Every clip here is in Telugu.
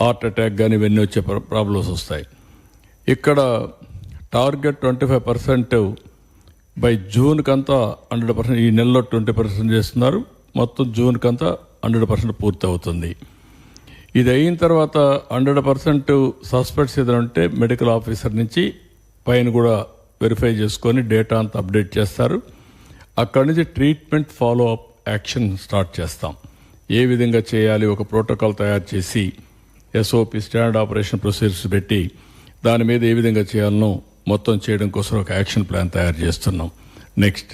హార్ట్ అటాక్ కానీ ఇవన్నీ వచ్చే ప్రాబ్లమ్స్ వస్తాయి. ఇక్కడ target twenty five percent by జూన్కంతా hundred percent ఈ నెలలో ట్వంటీ పర్సెంట్ చేస్తున్నారు. మొత్తం జూన్కంతా హండ్రెడ్ పర్సెంట్ పూర్తి అవుతుంది ఇది అయిన తర్వాత హండ్రెడ్ పర్సెంట్ సస్పెక్ట్స్ ఏదైనా ఉంటే మెడికల్ ఆఫీసర్ నుంచి పైన కూడా వెరిఫై చేసుకొని డేటా అంతా అప్డేట్ చేస్తారు. అక్కడి నుంచి treatment follow up action start చేస్తాం. ఏ విధంగా చేయాలి ఒక ప్రోటోకాల్ తయారు చేసి ఎస్ఓపి స్టాండర్డ్ ఆపరేషన్ ప్రొసీజర్స్ పెట్టి దాని మీద ఏ విధంగా చేయాలనో మొత్తం చేయడం కోసం ఒక యాక్షన్ ప్లాన్ తయారు చేస్తున్నాం. నెక్స్ట్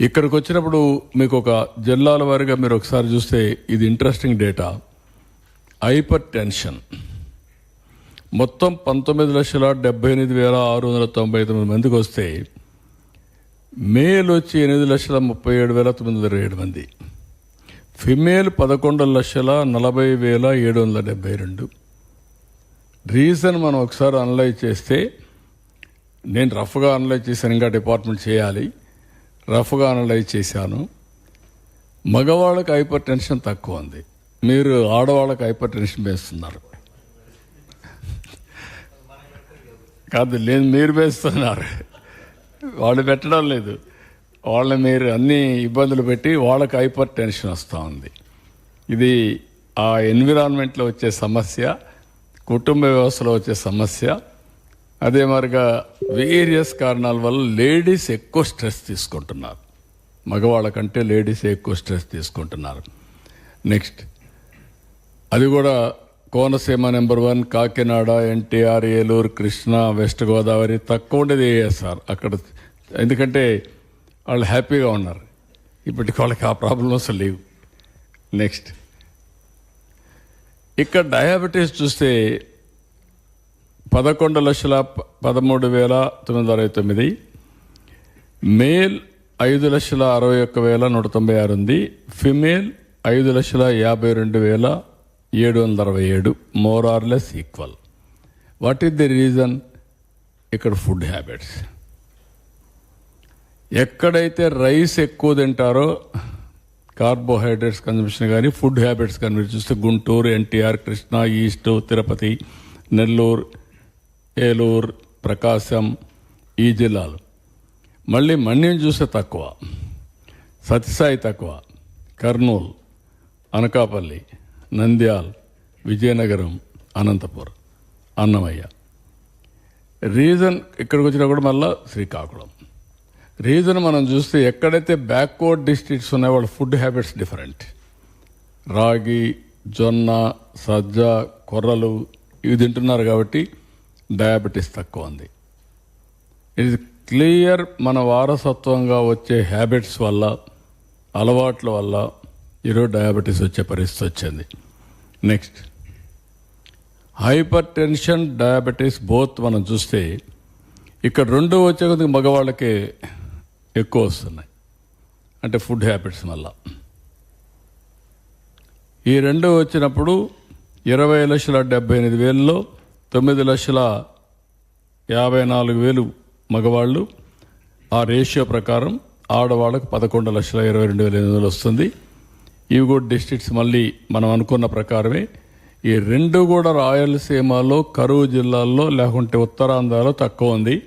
ఇక్కడికి వచ్చినప్పుడు మీకు ఒక జిల్లాల వారీగా మీరు ఒకసారి చూస్తే ఇది ఇంట్రెస్టింగ్ డేటా హైపర్ టెన్షన్ మొత్తం పంతొమ్మిది లక్షల డెబ్బై ఎనిమిది వేల ఆరు వందల తొంభై తొమ్మిది మందికి వస్తే మేలు వచ్చి ఎనిమిది లక్షల ముప్పై ఏడు వేల తొమ్మిది వందల ఏడు మంది. ఫిమేల్ పదకొండు లక్షల నలభై వేల ఏడు వందల డెబ్బై రెండు. రీజన్ మనం ఒకసారి అనలైజ్ చేస్తే నేను రఫ్గా అనలైజ్ చేశాను ఇంకా డిపార్ట్మెంట్ చేయాలి. రఫ్గా అనలైజ్ చేశాను. మగవాళ్ళకి హైపర్ టెన్షన్ తక్కువ ఉంది. మీరు ఆడవాళ్ళకి హైపర్ టెన్షన్ వేస్తున్నారు. కాదు లేదు మీరు వేస్తున్నారు. వాళ్ళు పెట్టడం లేదు. వాళ్ళని మీరు అన్ని ఇబ్బందులు పెట్టి వాళ్ళకి హైపర్ టెన్షన్ వస్తూ ఉంది. ఇది ఆ ఎన్విరాన్మెంట్లో వచ్చే సమస్య కుటుంబ వ్యవస్థలో వచ్చే సమస్య అదే మరిగా వేరియస్ కారణాల వల్ల లేడీస్ ఎక్కువ స్ట్రెస్ తీసుకుంటున్నారు. మగవాళ్ళ కంటే లేడీస్ ఎక్కువ స్ట్రెస్ తీసుకుంటున్నారు. నెక్స్ట్ అది కూడా Konaseema number one Kakinada NTR Eluru Krishna west Godavari తక్కువ ఉండేది ఏఎస్ఆర్ అక్కడ ఎందుకంటే వాళ్ళు హ్యాపీగా ఉన్నారు. ఇప్పటికి వాళ్ళకి ఆ ప్రాబ్లమ్స్ లేవు. నెక్స్ట్ ఇక్కడ డయాబెటీస్ చూస్తే పదకొండు లక్షల పదమూడు వేల తొమ్మిది వందల అరవై తొమ్మిది మేల్ ఐదు లక్షల అరవై ఒక్క వేల నూట తొంభై ఆరు ఉంది ఫిమేల్ ఐదు లక్షల యాభై రెండు వేల ఏడు వందల అరవై ఏడు more or less equal. What is the reason? ఇక్కడ ఫుడ్ హ్యాబిట్స్. ఎక్కడైతే రైస్ ఎక్కువ తింటారో కార్బోహైడ్రేట్స్ కన్జంప్షన్ కానీ ఫుడ్ హ్యాబిట్స్ కానీ మీరు చూస్తే గుంటూరు ఎన్టీఆర్ కృష్ణా ఈస్ట్ తిరుపతి నెల్లూరు ఏలూరు ప్రకాశం ఈ జిల్లాలు. మళ్ళీ మన్యం చూస్తే తక్కువ. సత్యసాయి తక్కువ. కర్నూలు అనకాపల్లి నంద్యాల్ విజయనగరం అనంతపురం అన్నమయ్య. రీజన్ ఇక్కడికి వచ్చినా కూడా మళ్ళీ శ్రీకాకుళం. రీజన్ మనం చూస్తే ఎక్కడైతే బ్యాక్వర్డ్ డిస్ట్రిక్ట్స్ ఉన్నాయో వాళ్ళ ఫుడ్ హ్యాబిట్స్ డిఫరెంట్. రాగి జొన్న సజ్జ కొర్రలు ఇవి తింటున్నారు కాబట్టి డయాబెటీస్ తక్కువ ఉంది. ఇది క్లియర్ మన వారసత్వంగా వచ్చే హ్యాబిట్స్ వల్ల అలవాట్ల వల్ల ఈరోజు డయాబెటీస్ వచ్చే పరిస్థితి వచ్చింది. Next hypertension diabetes both మనం చూస్తే ఇక్కడ రెండు వచ్చే కొద్దిగా మగవాళ్ళకే ఎక్కువ వస్తున్నాయి. అంటే ఫుడ్ హ్యాబిట్స్ వల్ల. ఈ రెండు వచ్చినప్పుడు ఇరవై లక్షల డెబ్బై ఎనిమిది వేలలో తొమ్మిది లక్షల యాభై నాలుగు వేలు మగవాళ్ళు. ఆ రేషియో ప్రకారం ఆడవాళ్ళకు పదకొండు లక్షల ఇరవై రెండు వేల ఎనిమిది వందలు వస్తుంది. ఇవి కూడా డిస్ట్రిక్ట్స్ మళ్ళీ మనం అనుకున్న ప్రకారమే. ఈ రెండు కూడా రాయలసీమలో కరువు జిల్లాల్లో లేకుంటే ఉత్తరాంధ్రలో తక్కువ ఉంది.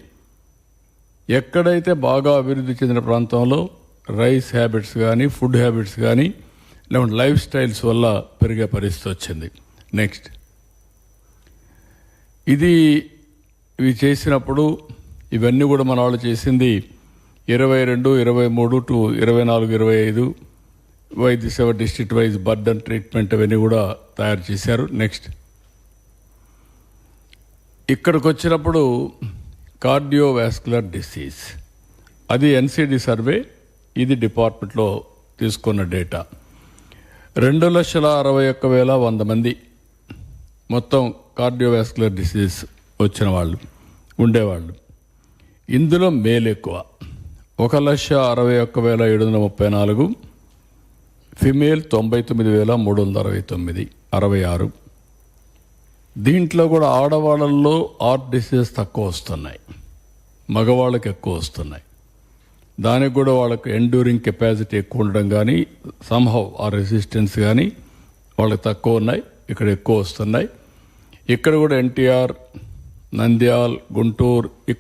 ఎక్కడైతే బాగా అభివృద్ధి చెందిన ప్రాంతంలో రైస్ హ్యాబిట్స్ కానీ ఫుడ్ హ్యాబిట్స్ కానీ లేకుంటే లైఫ్ స్టైల్స్ వల్ల పెరిగే పరిస్థితి వచ్చింది. నెక్స్ట్. ఇది ఇవి చేసినప్పుడు ఇవన్నీ కూడా మన వాళ్ళు చేసింది ఇరవై రెండు ఇరవై మూడు టు ఇరవై నాలుగు ఇరవై ఐదు వైద్య సేవ డిస్ట్రిక్ట్ వైజ్ బర్డన్ ట్రీట్మెంట్ అవన్నీ కూడా తయారు చేశారు. నెక్స్ట్. ఇక్కడికి వచ్చినప్పుడు కార్డియోవాస్కులర్ డిసీజ్. అది ఎన్సిడి సర్వే ఇది డిపార్ట్మెంట్లో తీసుకున్న డేటా. రెండు లక్షల అరవై ఒక్క వేల వంద మంది మొత్తం కార్డియోవాస్కులర్ డిసీజ్ వచ్చిన వాళ్ళు ఉండేవాళ్ళు. ఇందులో మేలు ఎక్కువ. ఒక లక్ష అరవై ఒక్క వేల ఏడు వందల ముప్పై నాలుగు ఫిమేల్ తొంభై తొమ్మిది వేల మూడు వందల అరవై తొమ్మిది అరవై ఆరు. దీంట్లో కూడా ఆడవాళ్ళల్లో హార్ట్ డిసీజెస్ తక్కువ వస్తున్నాయి. మగవాళ్ళకి ఎక్కువ వస్తున్నాయి. దానికి కూడా వాళ్ళకి ఎండ్యూరింగ్ కెపాసిటీ ఎక్కువ ఉండడం కానీ సంహవ్ ఆ రెసిస్టెన్స్ కానీ వాళ్ళకి తక్కువ ఉన్నాయి ఇక్కడ ఎక్కువ వస్తున్నాయి. ఇక్కడ కూడా ఎన్టీఆర్ నంద్యాల్ గుంటూరు